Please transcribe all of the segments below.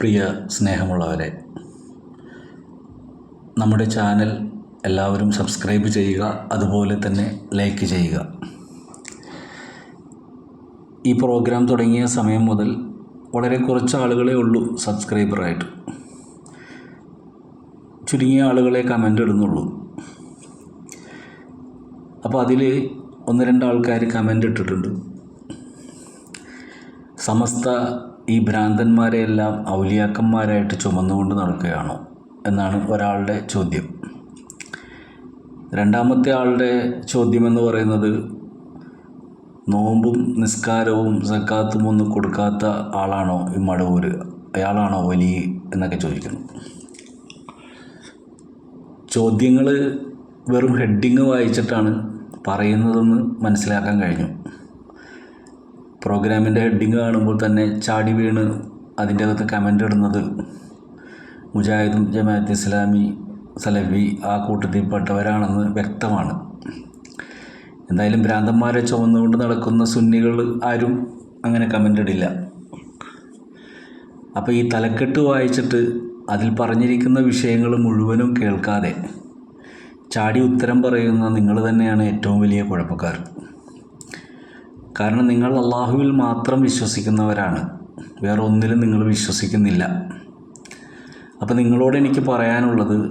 പ്രിയ സ്നേഹമുള്ളവരെ നമ്മുടെ ചാനൽ എല്ലാവരും സബ്സ്ക്രൈബ് ചെയ്യുക അതുപോലെ തന്നെ ലൈക്ക് ചെയ്യുക. ഈ പ്രോഗ്രാം തുടങ്ങിയ സമയം മുതൽ വളരെ കുറച്ച് ആളുകളെ ഉള്ളൂ സബ്സ്ക്രൈബറായിട്ട്. ചുരുങ്ങിയ ആളുകളെ കമന്റ് ഇടുന്നുള്ളൂ. അപ്പോൾ അതിൽ ഒന്ന് രണ്ട് ആൾക്കാർ കമന്റ് ഇട്ടിട്ടുണ്ട്. സമസ്ത ഈ ഭ്രാന്തന്മാരെയെല്ലാം ഔലിയാക്കന്മാരായിട്ട് ചുമന്നുകൊണ്ട് നടക്കുകയാണോ എന്നാണ് ഒരാളുടെ ചോദ്യം. രണ്ടാമത്തെ ആളുടെ ചോദ്യമെന്ന് പറയുന്നത് നോമ്പും നിസ്കാരവും സക്കാത്തും ഒന്നും കൊടുക്കാത്ത ആളാണോ ഈ മടവൂര് അയാളാണോ വലി എന്നൊക്കെ ചോദിക്കുന്നു. ചോദ്യങ്ങൾ വെറും ഹെഡിങ് വായിച്ചിട്ടാണ് പറയുന്നതെന്ന് മനസ്സിലാക്കാൻ കഴിഞ്ഞു. പ്രോഗ്രാമിന്റെ ഹെഡിങ് കാണുമ്പോൾ തന്നെ ചാടി വീണ് അതിന്റെ അകത്ത് കമന്റ് ഇടുന്നത് മുജാഹിദും ജമാഅത്ത് ഇസ്ലാമി സലഫി ആ കൂട്ടത്തിൽപ്പെട്ടവരാണെന്ന് വ്യക്തമാണ്. എന്തായാലും ഭ്രാന്തന്മാരെ ചുമന്നുകൊണ്ട് നടക്കുന്ന സുന്നികൾ ആരും അങ്ങനെ കമന്റ് ഇടില്ല. അപ്പോൾ ഈ തലക്കെട്ട് വായിച്ചിട്ട് അതിൽ പറഞ്ഞിരിക്കുന്ന വിഷയങ്ങൾ മുഴുവനും കേൾക്കാതെ ചാടി ഉത്തരം പറയുന്ന നിങ്ങൾ തന്നെയാണ് ഏറ്റവും വലിയ കുഴപ്പക്കാർ. കാരണം നിങ്ങൾ അള്ളാഹുവിൽ മാത്രം വിശ്വസിക്കുന്നവരാണ്. വേറെ ഒന്നിലും നിങ്ങൾ വിശ്വസിക്കുന്നില്ല. അപ്പോൾ നിങ്ങളോട് എനിക്ക് പറയാനുള്ളത്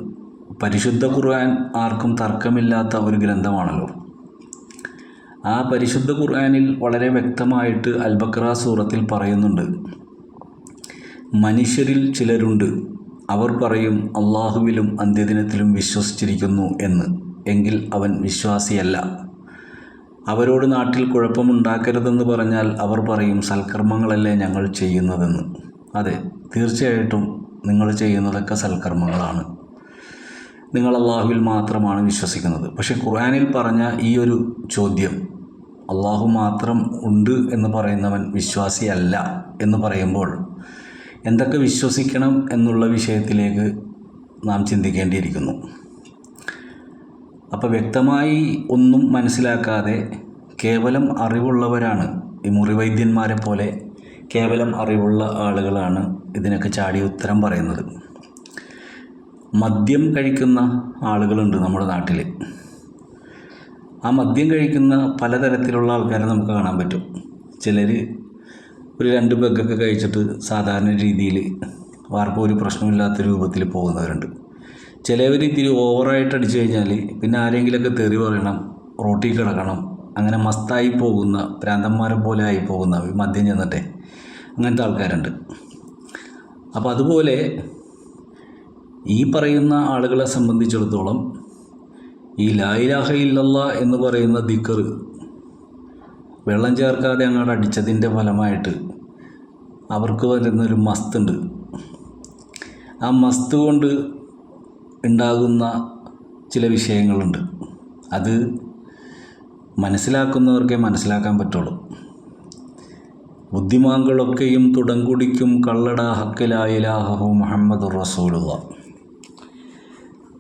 പരിശുദ്ധ ഖുർആൻ ആർക്കും തർക്കമില്ലാത്ത ഒരു ഗ്രന്ഥമാണല്ലോ. ആ പരിശുദ്ധ ഖുർആനിൽ വളരെ വ്യക്തമായിട്ട് അൽബക്ര സൂറത്തിൽ പറയുന്നുണ്ട്. മനുഷ്യരിൽ ചിലരുണ്ട്. അവർ പറയും അള്ളാഹുവിലും അന്ത്യദിനത്തിലും വിശ്വസിച്ചിരിക്കുന്നു എന്ന്. എങ്കിൽ അവൻ വിശ്വാസിയല്ല. അവരോട് നാട്ടിൽ കുഴപ്പമുണ്ടാക്കരുതെന്ന് പറഞ്ഞാൽ അവർ പറയും സൽക്കർമ്മങ്ങളല്ലേ ഞങ്ങൾ ചെയ്യുന്നതെന്ന്. അതെ തീർച്ചയായിട്ടും നിങ്ങൾ ചെയ്യുന്നതൊക്കെ സൽക്കർമ്മങ്ങളാണ്. നിങ്ങൾ അള്ളാഹുവിൽ മാത്രമാണ് വിശ്വസിക്കുന്നത്. പക്ഷേ ഖുർആാനിൽ പറഞ്ഞ ഈ ഒരു ചോദ്യം അള്ളാഹു മാത്രം ഉണ്ട് എന്ന് പറയുന്നവൻ വിശ്വാസിയല്ല എന്ന് പറയുമ്പോൾ എന്തൊക്കെ വിശ്വസിക്കണം എന്നുള്ള വിഷയത്തിലേക്ക് നാം ചിന്തിക്കേണ്ടിയിരിക്കുന്നു. അപ്പോൾ വ്യക്തമായി ഒന്നും മനസ്സിലാക്കാതെ കേവലം അറിവുള്ളവരാണ് ഈ മുറിവൈദ്യന്മാരെ പോലെ കേവലം അറിവുള്ള ആളുകളാണ് ഇതിനൊക്കെ ചാടി ഉത്തരം പറയുന്നത്. മദ്യം കഴിക്കുന്ന ആളുകളുണ്ട് നമ്മുടെ നാട്ടിൽ ആ മദ്യം കഴിക്കുന്ന പലതരത്തിലുള്ള ആൾക്കാരെ നമുക്ക് കാണാൻ പറ്റും. ചിലർ ഒരു രണ്ട് പെഗ്ഗൊക്കെ കഴിച്ചിട്ട് സാധാരണ രീതിയിൽ ആർക്കും ഒരു പ്രശ്നമില്ലാത്ത രൂപത്തിൽ പോകുന്നവരുണ്ട്. ചിലവർ ഇത്തിരി ഓവറായിട്ട് അടിച്ചു കഴിഞ്ഞാൽ പിന്നെ ആരെങ്കിലുമൊക്കെ തെറി പറയണം റോട്ടിൽ കിടക്കണം അങ്ങനെ മസ്തായി പോകുന്ന പ്രാന്തന്മാരെ പോലെ ആയി പോകുന്ന ഈ മദ്യം ചെന്നിട്ടെ അങ്ങനത്തെ ആൾക്കാരുണ്ട്. അപ്പോൾ അതുപോലെ ഈ പറയുന്ന ആളുകളെ സംബന്ധിച്ചിടത്തോളം ഈ ലായിലാഹ ഇല്ലല്ല എന്ന് പറയുന്ന ദിക്കർ വെള്ളം ചേർക്കാതെ അങ്ങോട്ട് അടിച്ചതിന്റെ ഫലമായിട്ട് അവർക്ക് വരുന്നൊരു മസ്തുണ്ട്. ആ മസ്ത് കൊണ്ട് ഉണ്ടാകുന്ന ചില വിഷയങ്ങളുണ്ട്. അത് മനസ്സിലാക്കുന്നവർക്കേ മനസ്സിലാക്കാൻ പറ്റുള്ളൂ. ബുദ്ധിമാങ്കളൊക്കെയും തുടങ്കുടിക്കും കള്ളട ഹക്കലായിലാഹു മുഹമ്മദ് റസൂലുള്ള.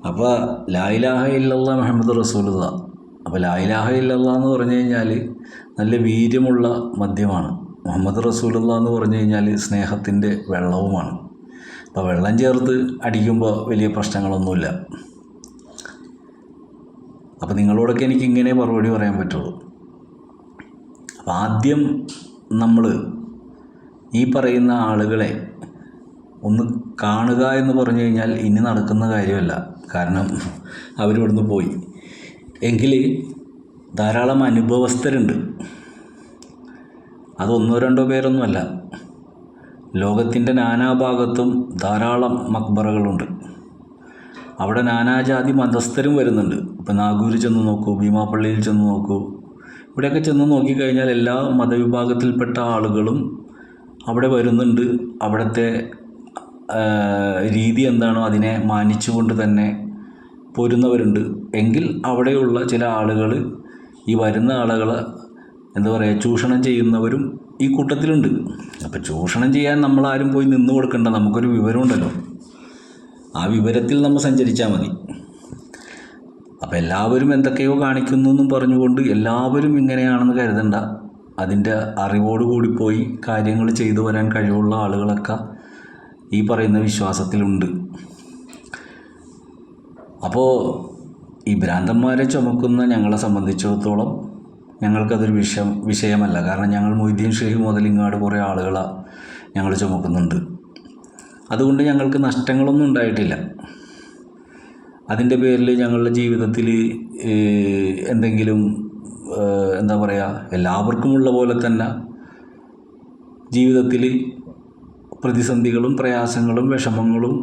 അപ്പോൾ ലായിലാഹ ഇല്ലല്ല മുഹമ്മദ് റസൂലുള്ള. അപ്പോൾ ലായിലാഹ ഇല്ലല്ല എന്ന് പറഞ്ഞു കഴിഞ്ഞാൽ നല്ല വീര്യമുള്ള മദ്യമാണ്. മുഹമ്മദ് റസൂലുള്ള എന്ന് പറഞ്ഞു കഴിഞ്ഞാൽ സ്നേഹത്തിന്റെ വെള്ളവുമാണ്. അപ്പോൾ വെള്ളം ചേർത്ത് അടിക്കുമ്പോൾ വലിയ പ്രശ്നങ്ങളൊന്നുമില്ല. അപ്പോൾ നിങ്ങളോടൊക്കെ എനിക്ക് ഇങ്ങനെ മറുപടി പറയാൻ പറ്റുള്ളൂ. അപ്പോൾ ആദ്യം നമ്മൾ ഈ പറയുന്ന ആളുകളെ ഒന്ന് കാണുക എന്ന് പറഞ്ഞു കഴിഞ്ഞാൽ ഇനി നടക്കുന്ന കാര്യമല്ല. കാരണം അവരിവിടുന്ന് പോയി. എങ്കിൽ ധാരാളം അനുഭവസ്ഥരുണ്ട്. ഒന്നോ രണ്ടോ പേരൊന്നുമല്ല. ലോകത്തിന്റെ നാനാഭാഗത്തും ധാരാളം മക്ബറകളുണ്ട്. അവിടെ നാനാജാതി മതസ്ഥരും വരുന്നുണ്ട്. ഇപ്പം നാഗൂർ ചെന്ന് നോക്കൂ ഭീമാപ്പള്ളിയിൽ ചെന്ന് നോക്കൂ. ഇവിടെയൊക്കെ ചെന്ന് നോക്കിക്കഴിഞ്ഞാൽ എല്ലാ മതവിഭാഗത്തിൽപ്പെട്ട ആളുകളും അവിടെ വരുന്നുണ്ട്. അവിടുത്തെ രീതി എന്താണോ അതിനെ മാനിച്ചുകൊണ്ട് തന്നെ പോരുന്നവരുണ്ട്. എങ്കിൽ അവിടെയുള്ള ചില ആളുകൾ ഈ വരുന്ന ആളുകളെ എന്താ പറയുക ചൂഷണം ചെയ്യുന്നവരും ഈ കൂട്ടത്തിലുണ്ട്. അപ്പോൾ ചൂഷണം ചെയ്യാൻ നമ്മളാരും പോയി നിന്ന് കൊടുക്കണ്ട. നമുക്കൊരു വിവരമുണ്ടല്ലോ. ആ വിവരത്തിൽ നമ്മൾ സഞ്ചരിച്ചാൽ മതി. അപ്പോൾ എല്ലാവരും എന്തൊക്കെയോ കാണിക്കുന്നു എന്നും പറഞ്ഞുകൊണ്ട് എല്ലാവരും ഇങ്ങനെയാണെന്ന് കരുതണ്ട. അതിന്റെ അറിവോട് കൂടി പോയി കാര്യങ്ങൾ ചെയ്തു വരാൻ കഴിവുള്ള ആളുകളൊക്കെ ഈ പറയുന്ന വിശ്വാസത്തിലുണ്ട്. അപ്പോൾ ഈ ഭ്രാന്തന്മാരെ ചുമക്കുന്ന ഞങ്ങളെ സംബന്ധിച്ചിടത്തോളം ഞങ്ങൾക്കതൊരു വിഷയം വിഷയമല്ല. കാരണം ഞങ്ങൾ മൊയ്തീൻ ഷെയ്ഖ് മുതൽ ഇങ്ങാട് കുറേ ആളുകളെ ഞങ്ങൾ ചുമക്കുന്നുണ്ട്. അതുകൊണ്ട് ഞങ്ങൾക്ക് നഷ്ടങ്ങളൊന്നും ഉണ്ടായിട്ടില്ല. അതിന്റെ പേരിൽ ഞങ്ങളുടെ ജീവിതത്തിൽ എന്തെങ്കിലും എന്താ പറയുക എല്ലാവർക്കുമുള്ള പോലെ തന്നെ ജീവിതത്തിൽ പ്രതിസന്ധികളും പ്രയാസങ്ങളും വിഷമങ്ങളും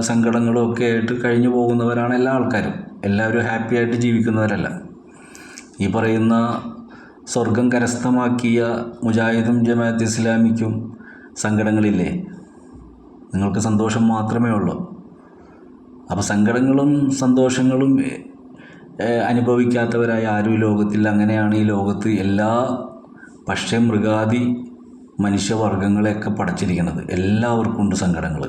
സങ്കടങ്ങളും ഒക്കെ ആയിട്ട് കഴിഞ്ഞു പോകുന്നവരാണ് എല്ലാ ആൾക്കാരും. എല്ലാവരും ഹാപ്പി ആയിട്ട് ജീവിക്കുന്നവരല്ല. ഈ പറയുന്ന സ്വർഗം കരസ്ഥമാക്കിയ മുജാഹിദും ജമാഅത്ത് ഇസ്ലാമിക്കും സങ്കടങ്ങളില്ലേ? നിങ്ങൾക്ക് സന്തോഷം മാത്രമേ ഉള്ളൂ. അപ്പോൾ സങ്കടങ്ങളും സന്തോഷങ്ങളും അനുഭവിക്കാത്തവരായ ആരും ലോകത്തിൽ അങ്ങനെയാണ് ഈ ലോകത്ത് എല്ലാ പക്ഷേ മൃഗാദി മനുഷ്യവർഗങ്ങളെയൊക്കെ പടച്ചിരിക്കുന്നത്. എല്ലാവർക്കും ഉണ്ട് സങ്കടങ്ങൾ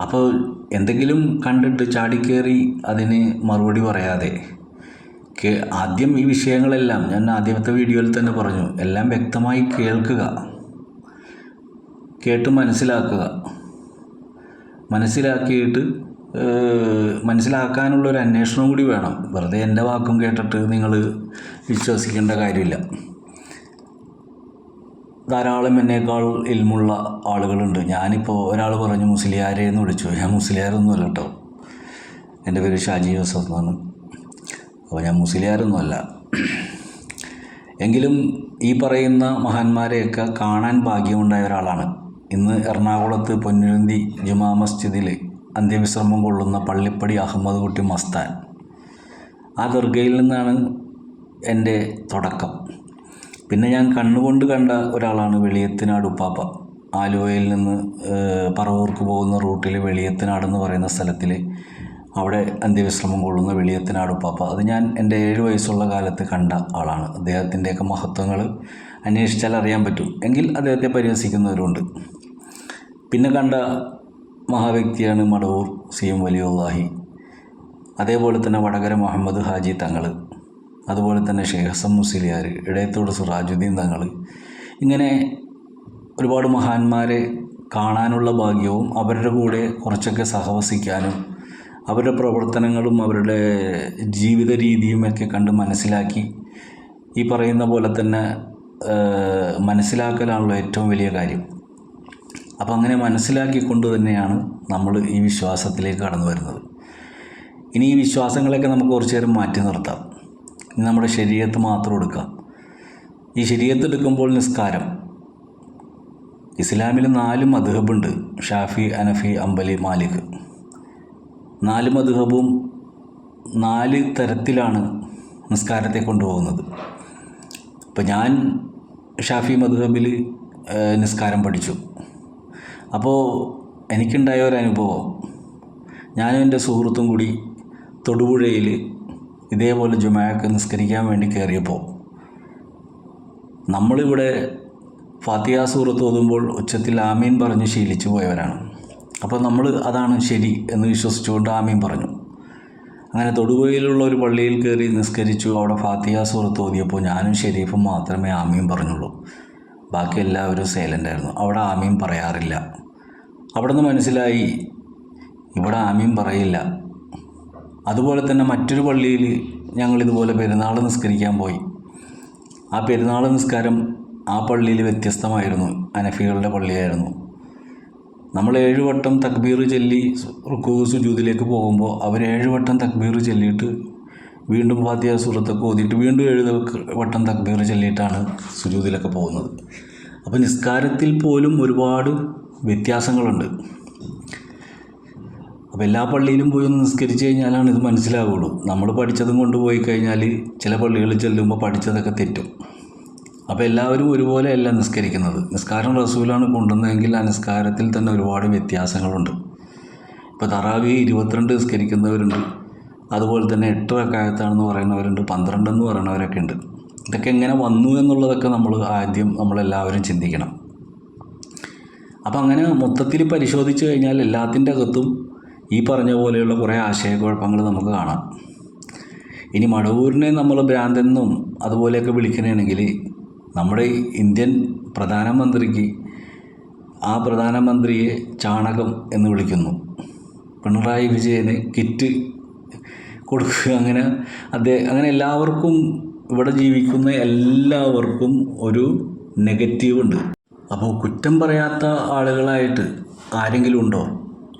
അപ്പോൾ എന്തെങ്കിലും കണ്ടിട്ട് ചാടിക്കേറി അതിന് മറുപടി പറയാതെ. ആദ്യം ഈ വിഷയങ്ങളെല്ലാം ഞാൻ ആദ്യത്തെ വീഡിയോയിൽ തന്നെ പറഞ്ഞു എല്ലാം വ്യക്തമായി കേൾക്കുക. കേട്ട് മനസ്സിലാക്കുക. മനസ്സിലാക്കിയിട്ട് മനസ്സിലാക്കാനുള്ള ഒരു അന്വേഷണം കൂടി വേണം. വെറുതെ എന്റെ വാക്കും കേട്ടിട്ട് നിങ്ങൾ വിശ്വസിക്കേണ്ട കാര്യമില്ല. ധാരാളം എന്നേക്കാൾ ഇൽമുള്ള ആളുകളുണ്ട്. ഞാനിപ്പോൾ ഒരാൾ പറഞ്ഞു മുസ്ലിയാരെ എന്ന് വിളിച്ചു. ഞാൻ മുസ്ലിയാരൊന്നുമല്ല കേട്ടോ. എന്റെ പേര് ഷാജി ജോസഫ് എന്നാണ്. അപ്പോൾ ഞാൻ മുസ്ലിയാരൊന്നുമല്ല. എങ്കിലും ഈ പറയുന്ന മഹാന്മാരെയൊക്കെ കാണാൻ ഭാഗ്യമുണ്ടായ ഒരാളാണ്. ഇന്ന് എറണാകുളത്ത് പൊന്നുരുന്തി ജുമാ മസ്ജിദിൽ അന്ത്യവിശ്രമം കൊള്ളുന്ന പള്ളിപ്പടി അഹമ്മദ് കുട്ടി മസ്താൻ. ആ ദർഗയിൽ നിന്നാണ് എന്റെ തുടക്കം. പിന്നെ ഞാൻ കണ്ണുകൊണ്ട് കണ്ട ഒരാളാണ് വെളിയത്തിനാട് ഉപ്പാപ്പ. ആലുവയിൽ നിന്ന് പറവൂർക്ക് പോകുന്ന റൂട്ടിൽ വെളിയത്തിനാട് എന്ന് പറയുന്ന സ്ഥലത്തിൽ അവിടെ അന്ത്യവിശ്രമം കൊള്ളുന്ന വെളിയത്തിനാട് ഉപ്പാപ്പ. അത് ഞാൻ എന്റെ ഏഴ് വയസ്സുള്ള കാലത്ത് കണ്ട ആളാണ്. അദ്ദേഹത്തിന്റെയൊക്കെ മഹത്വങ്ങൾ അന്വേഷിച്ചാൽ അറിയാൻ പറ്റും. എങ്കിൽ അദ്ദേഹത്തെ പരിഹസിക്കുന്നവരുണ്ട്. പിന്നെ കണ്ട മഹാവ്യക്തിയാണ് മടവൂർ സി എം വലിയ അതേപോലെ തന്നെ വടകര മുഹമ്മദ് ഹാജി തങ്ങൾ അതുപോലെ തന്നെ ഷെയ്ഖ് ഹസം മുസ്ലിയാർ ഇടയത്തോട് സുറാജുദ്ദീൻ തങ്ങൾ ഇങ്ങനെ ഒരുപാട് മഹാന്മാരെ കാണാനുള്ള ഭാഗ്യവും അവരുടെ കൂടെ കുറച്ചൊക്കെ സഹവസിക്കാനും അവരുടെ പ്രവർത്തനങ്ങളും അവരുടെ ജീവിത രീതിയുമൊക്കെ കണ്ട് മനസ്സിലാക്കി ഈ പറയുന്ന പോലെ തന്നെ മനസ്സിലാക്കലാണല്ലോ ഏറ്റവും വലിയ കാര്യം. അപ്പോൾ അങ്ങനെ മനസ്സിലാക്കിക്കൊണ്ട് തന്നെയാണ് നമ്മൾ ഈ വിശ്വാസത്തിലേക്ക് കടന്നു വരുന്നത്. ഇനി ഈ വിശ്വാസങ്ങളൊക്കെ നമുക്ക് കുറച്ചു നേരം മാറ്റി നിർത്താം. നമ്മുടെ ശരീരത്ത് മാത്രം എടുക്കാം. ഈ ശരീരത്ത് എടുക്കുമ്പോൾ നിസ്കാരം. ഇസ്ലാമിൽ നാല് മധുഹബുണ്ട് ഷാഫി അനഫി അമ്പലി മാലിക്. നാല് മധുഹബും നാല് തരത്തിലാണ് നിസ്കാരത്തെ കൊണ്ടുപോകുന്നത്. അപ്പോൾ ഞാൻ ഷാഫി മധുഹബിൽ നിസ്കാരം പഠിച്ചു. അപ്പോൾ എനിക്കുണ്ടായ ഒരു അനുഭവം. ഞാനും എന്റെ സുഹൃത്തും കൂടി തൊടുപുഴയിൽ ഇതേപോലെ ജുമാക്ക് നിസ്കരിക്കാൻ വേണ്ടി കയറിയപ്പോൾ നമ്മളിവിടെ ഫാത്തിയ സൂറത്ത് ഓതുമ്പോൾ ഉച്ചത്തിൽ ആമീൻ പറഞ്ഞ് ശീലിച്ചു പോയവരാണ്. അപ്പോൾ നമ്മൾ അതാണ് ശരി എന്ന് വിശ്വസിച്ചുകൊണ്ട് ആമീൻ പറഞ്ഞു. അങ്ങനെ തൊടുപുഴയിലുള്ള ഒരു പള്ളിയിൽ കയറി നിസ്കരിച്ചു. അവിടെ ഫാത്തിയ സൂറത്ത് ഓതിയപ്പോൾ ഞാനും ഷെരീഫും മാത്രമേ ആമീൻ പറഞ്ഞുള്ളൂ. ബാക്കി എല്ലാവരും സൈലന്റ് ആയിരുന്നു. അവിടെ ആമീൻ പറയാറില്ല. അവിടെ നിന്ന് മനസ്സിലായി ഇവിടെ ആമീൻ പറയില്ല. അതുപോലെ തന്നെ മറ്റൊരു പള്ളിയിൽ ഞങ്ങൾ ഇതുപോലെ പെരുന്നാൾ നിസ്കരിക്കാൻ പോയി. ആ പെരുന്നാൾ നിസ്കാരം ആ പള്ളിയിൽ വ്യത്യസ്തമായിരുന്നു. അനഫികളുടെ പള്ളിയായിരുന്നു. നമ്മൾ ഏഴ് വട്ടം തക്ബീർ ചൊല്ലി റുക്കൂ സുജൂതിലേക്ക് പോകുമ്പോൾ അവർ ഏഴ് വട്ടം തക്ബീർ ചൊല്ലിയിട്ട് വീണ്ടും ഫാത്തിയ സൂറത്തൊക്കെ ഓതിയിട്ട് വീണ്ടും ഏഴ് വട്ടം തക്ബീർ ചൊല്ലിയിട്ടാണ് സുജൂതിലൊക്കെ പോകുന്നത്. അപ്പോൾ നിസ്കാരത്തിൽ പോലും ഒരുപാട് വ്യത്യാസങ്ങളുണ്ട്. അപ്പോൾ എല്ലാ പള്ളിയിലും പോയി ഒന്ന് നിസ്കരിച്ച് കഴിഞ്ഞാലാണ് ഇത് മനസ്സിലാവുള്ളൂ. നമ്മൾ പഠിച്ചതും കൊണ്ടുപോയി കഴിഞ്ഞാൽ ചില പള്ളികളിൽ ചെല്ലുമ്പോൾ പഠിച്ചതൊക്കെ തെറ്റും. അപ്പോൾ എല്ലാവരും ഒരുപോലെ ഒരുപോലെയല്ല നിസ്കരിക്കുന്നത്. നിസ്കാരം റസൂലാണ് കൊണ്ടുവന്നതെങ്കിൽ ആ നിസ്കാരത്തിൽ തന്നെ ഒരുപാട് വ്യത്യാസങ്ങളുണ്ട്. ഇപ്പോൾ തറാവി ഇരുപത്തിരണ്ട് നിസ്കരിക്കുന്നവരുണ്ട്. അതുപോലെ തന്നെ എട്ട് റക്കായത്താണെന്ന് പറയുന്നവരുണ്ട്. പന്ത്രണ്ടെന്ന് പറയുന്നവരൊക്കെ ഉണ്ട്. ഇതൊക്കെ എങ്ങനെ വന്നു എന്നുള്ളതൊക്കെ നമ്മൾ ആദ്യം നമ്മളെല്ലാവരും ചിന്തിക്കണം. അപ്പം അങ്ങനെ മൊത്തത്തിൽ പരിശോധിച്ച് കഴിഞ്ഞാൽ എല്ലാത്തിന്റെ അകത്തും ഈ പറഞ്ഞ പോലെയുള്ള കുറേ ആശയക്കുഴപ്പങ്ങൾ നമുക്ക് കാണാം. ഇനി മടവൂരിനെ നമ്മൾ ഭ്രാന്തെന്നും അതുപോലെയൊക്കെ വിളിക്കണമെങ്കിൽ നമ്മുടെ ഇന്ത്യൻ പ്രധാനമന്ത്രിക്ക് ആ പ്രധാനമന്ത്രിയെ ചാണകം എന്ന് വിളിക്കുന്നു. പിണറായി വിജയന് കിറ്റ് കൊടുക്കുക അങ്ങനെ അദ്ദേഹം അങ്ങനെ എല്ലാവർക്കും ഇവിടെ ജീവിക്കുന്ന എല്ലാവർക്കും ഒരു നെഗറ്റീവ് ഉണ്ട് അപ്പോൾ കുറ്റം പറയാത്ത ആളുകളായിട്ട് ആരെങ്കിലും ഉണ്ടോ?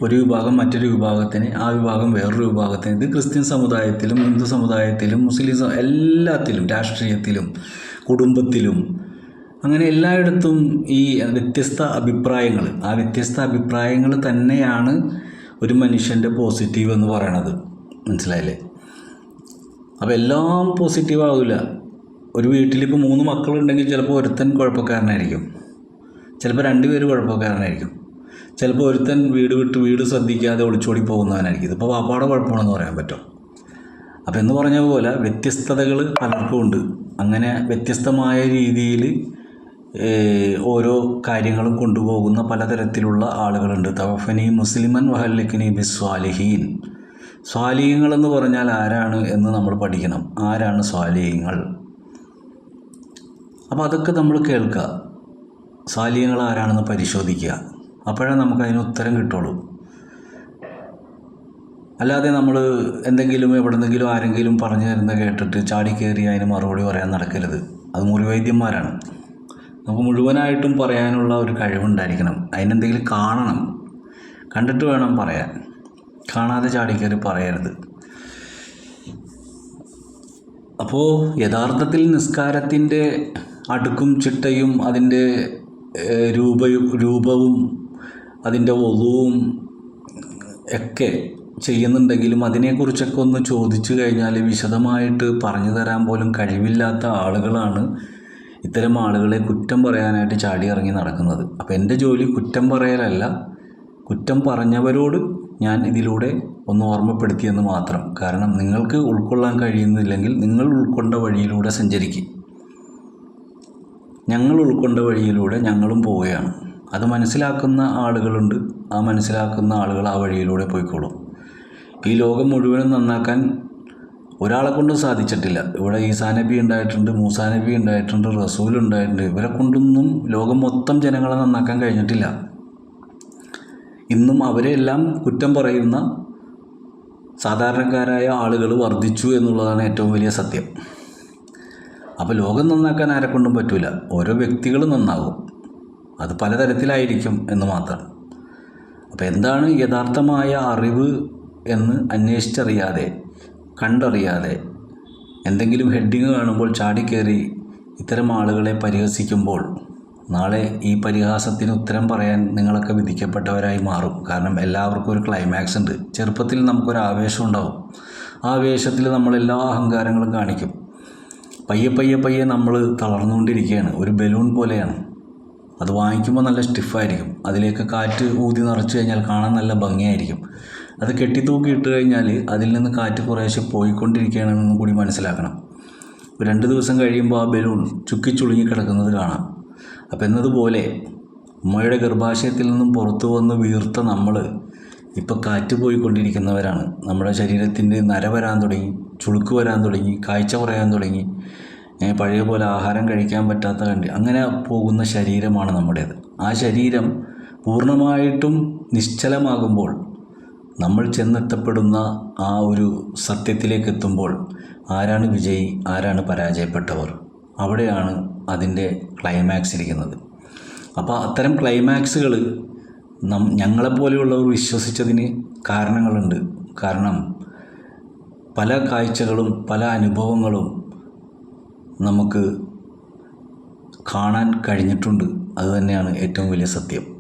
ഒരു വിഭാഗം മറ്റൊരു വിഭാഗത്തിന് ആ വിഭാഗം വേറൊരു വിഭാഗത്തിന്. ഇത് ക്രിസ്ത്യൻ സമുദായത്തിലും ഹിന്ദു സമുദായത്തിലും മുസ്ലിം എല്ലാത്തിലും രാഷ്ട്രീയത്തിലും കുടുംബത്തിലും അങ്ങനെ എല്ലായിടത്തും ഈ വ്യത്യസ്ത അഭിപ്രായങ്ങൾ. ആ വ്യത്യസ്ത അഭിപ്രായങ്ങൾ തന്നെയാണ് ഒരു മനുഷ്യന്റെ പോസിറ്റീവ് എന്ന് പറയണത്. മനസ്സിലായില്ലേ? അപ്പോൾ എല്ലാം പോസിറ്റീവ് ആവില്ല ഒരു വീട്ടിലിപ്പോൾ മൂന്ന് മക്കളുണ്ടെങ്കിൽ ചിലപ്പോൾ ഒരുത്തൻ കുഴപ്പക്കാരനായിരിക്കും. ചിലപ്പോൾ രണ്ടുപേര് കുഴപ്പക്കാരനായിരിക്കും. ചിലപ്പോൾ ഒരുത്തൻ വീട് വിട്ട് വീട് ശ്രദ്ധിക്കാതെ ഒളിച്ചോടി പോകുന്നവനായിരിക്കും. ഇതിപ്പോൾ വാപ്പാടെ കുഴപ്പമാണെന്ന് പറയാൻ പറ്റും. അപ്പോൾ എന്ന് പറഞ്ഞ പോലെ വ്യത്യസ്തതകൾ പലർക്കും ഉണ്ട്. അങ്ങനെ വ്യത്യസ്തമായ രീതിയിൽ ഓരോ കാര്യങ്ങളും കൊണ്ടുപോകുന്ന പലതരത്തിലുള്ള ആളുകളുണ്ട്. തവഫനി മുസ്ലിമൻ വഹല്ലിഖിനി ബി സ്വാലിഹീൻ സ്വാലിഹ്യങ്ങൾ പറഞ്ഞാൽ ആരാണ് എന്ന് നമ്മൾ പഠിക്കണം. ആരാണ് സ്വാലിഹ്യങ്ങൾ? അപ്പോൾ അതൊക്കെ നമ്മൾ കേൾക്കുക. സ്വാലിഹ്യങ്ങൾ ആരാണെന്ന് പരിശോധിക്കുക. അപ്പോഴേ നമുക്ക് അതിന് ഉത്തരം കിട്ടുള്ളൂ. അല്ലാതെ നമ്മൾ എന്തെങ്കിലും എവിടെന്നെങ്കിലും ആരെങ്കിലും പറഞ്ഞു തരുന്ന കേട്ടിട്ട് ചാടി കയറി അതിന് മറുപടി പറയാൻ നടക്കരുത്. അത് മുറിവൈദ്യന്മാരാണ്. നമുക്ക് മുഴുവനായിട്ടും പറയാനുള്ള ഒരു കഴിവുണ്ടായിരിക്കണം. അതിനെന്തെങ്കിലും കാണണം. കണ്ടിട്ട് വേണം പറയാൻ. കാണാതെ ചാടിക്കയറി പറയരുത്. അപ്പോൾ യഥാർത്ഥത്തിൽ നിസ്കാരത്തിന്റെ അടുക്കും ചിട്ടയും അതിന്റെ രൂപ രൂപവും അതിന്റെ ഒതുവും ഒക്കെ ചെയ്യുന്നുണ്ടെങ്കിലും അതിനെക്കുറിച്ചൊക്കെ ഒന്ന് ചോദിച്ചു കഴിഞ്ഞാൽ വിശദമായിട്ട് പറഞ്ഞു തരാൻ പോലും കഴിവില്ലാത്ത ആളുകളാണ് ഇത്തരം ആളുകളെ കുറ്റം പറയാനായിട്ട് ചാടി ഇറങ്ങി നടക്കുന്നത്. അപ്പോൾ എന്റെ ജോലി കുറ്റം പറയലല്ല കുറ്റം പറഞ്ഞവരോട് ഞാൻ ഇതിലൂടെ ഒന്ന് ഓർമ്മപ്പെടുത്തിയെന്ന് മാത്രം. കാരണം നിങ്ങൾക്ക് ഉൾക്കൊള്ളാൻ കഴിയുന്നില്ലെങ്കിൽ നിങ്ങൾ ഉൾക്കൊണ്ട വഴിയിലൂടെ സഞ്ചരിക്കും. ഞങ്ങൾ ഉൾക്കൊണ്ട വഴിയിലൂടെ ഞങ്ങളും പോവുകയാണ്. അത് മനസ്സിലാക്കുന്ന ആളുകളുണ്ട്. ആ മനസ്സിലാക്കുന്ന ആളുകൾ ആ വഴിയിലൂടെ പോയിക്കോളും. ഈ ലോകം മുഴുവനും നന്നാക്കാൻ ഒരാളെ കൊണ്ടും സാധിച്ചിട്ടില്ല. ഇവിടെ ഈസാ നബി ഉണ്ടായിട്ടുണ്ട് മൂസാ നബി ഉണ്ടായിട്ടുണ്ട് റസൂൽ ഉണ്ടായിട്ടുണ്ട്. ഇവരെ കൊണ്ടൊന്നും ലോകം മൊത്തം ജനങ്ങളെ നന്നാക്കാൻ കഴിഞ്ഞിട്ടില്ല. ഇന്നും അവരെല്ലാം കുറ്റം പറയുന്ന സാധാരണക്കാരായ ആളുകൾ വർദ്ധിച്ചു എന്നുള്ളതാണ് ഏറ്റവും വലിയ സത്യം. അപ്പോൾ ലോകം നന്നാക്കാൻ ആരെക്കൊണ്ടും പറ്റില്ല ഓരോ വ്യക്തികളും നന്നാകും. അത് പലതരത്തിലായിരിക്കും എന്ന് മാത്രം. അപ്പോൾ എന്താണ് യഥാർത്ഥമായ അറിവ് എന്ന് അന്വേഷിച്ചറിയാതെ കണ്ടറിയാതെ എന്തെങ്കിലും ഹെഡിങ് കാണുമ്പോൾ ചാടിക്കയറി ഇത്തരം ആളുകളെ പരിഹസിക്കുമ്പോൾ നാളെ ഈ പരിഹാസത്തിന് ഉത്തരം പറയാൻ നിങ്ങളൊക്കെ വിധിക്കപ്പെട്ടവരായി മാറും. കാരണം എല്ലാവർക്കും ഒരു ക്ലൈമാക്സ് ഉണ്ട്. ചെറുപ്പത്തിൽ നമുക്കൊരു ആവേശം ഉണ്ടാവും. ആവേശത്തിൽ നമ്മൾ എല്ലാ അഹങ്കാരങ്ങളും കാണിക്കും. പയ്യെ പയ്യെ പയ്യെ നമ്മൾ തളർന്നുകൊണ്ടിരിക്കുകയാണ്. ഒരു ബലൂൺ പോലെയാണ്. അത് വാങ്ങിക്കുമ്പോൾ നല്ല സ്റ്റിഫായിരിക്കും. അതിലേക്ക് കാറ്റ് ഊതി നിറച്ച് കഴിഞ്ഞാൽ കാണാൻ നല്ല ഭംഗിയായിരിക്കും. അത് കെട്ടിത്തൂക്കി ഇട്ട് കഴിഞ്ഞാൽ അതിൽ നിന്ന് കാറ്റ് കുറേശ്ശെ പോയിക്കൊണ്ടിരിക്കുകയാണെന്നും കൂടി മനസ്സിലാക്കണം. രണ്ട് ദിവസം കഴിയുമ്പോൾ ആ ബലൂൺ ചുക്കി ചുളുങ്ങി കിടക്കുന്നത് കാണാം. അപ്പം എന്നതുപോലെ ഉമ്മയുടെ ഗർഭാശയത്തിൽ നിന്നും പുറത്തു വന്ന് വീർത്ത നമ്മൾ ഇപ്പോൾ കാറ്റ് പോയിക്കൊണ്ടിരിക്കുന്നവരാണ്. നമ്മുടെ ശരീരത്തിന്റെ നര വരാൻ തുടങ്ങി ചുളുക്ക് വരാൻ തുടങ്ങി കാഴ്ച കുറയാൻ തുടങ്ങി. പഴയ പോലെ ആഹാരം കഴിക്കാൻ പറ്റാത്ത കണ്ടി. അങ്ങനെ പോകുന്ന ശരീരമാണ് നമ്മുടേത്. ആ ശരീരം പൂർണമായിട്ടും നിശ്ചലമാകുമ്പോൾ നമ്മൾ ചെന്നെത്തപ്പെടുന്ന ആ ഒരു സത്യത്തിലേക്ക് എത്തുമ്പോൾ ആരാണ് വിജയി ആരാണ് പരാജയപ്പെട്ടവർ? അവിടെയാണ് അതിന്റെ ക്ലൈമാക്സ് ഇരിക്കുന്നത്. അപ്പോൾ അത്തരം ക്ലൈമാക്സുകൾ നം ഞങ്ങളെപ്പോലെയുള്ളവർ വിശ്വസിച്ചതിന് കാരണങ്ങളുണ്ട്. കാരണം പല കാഴ്ചകളും പല അനുഭവങ്ങളും നമുക്ക് കാണാൻ കഴിഞ്ഞിട്ടുണ്ട്. അതുതന്നെയാണ് ഏറ്റവും വലിയ സത്യം.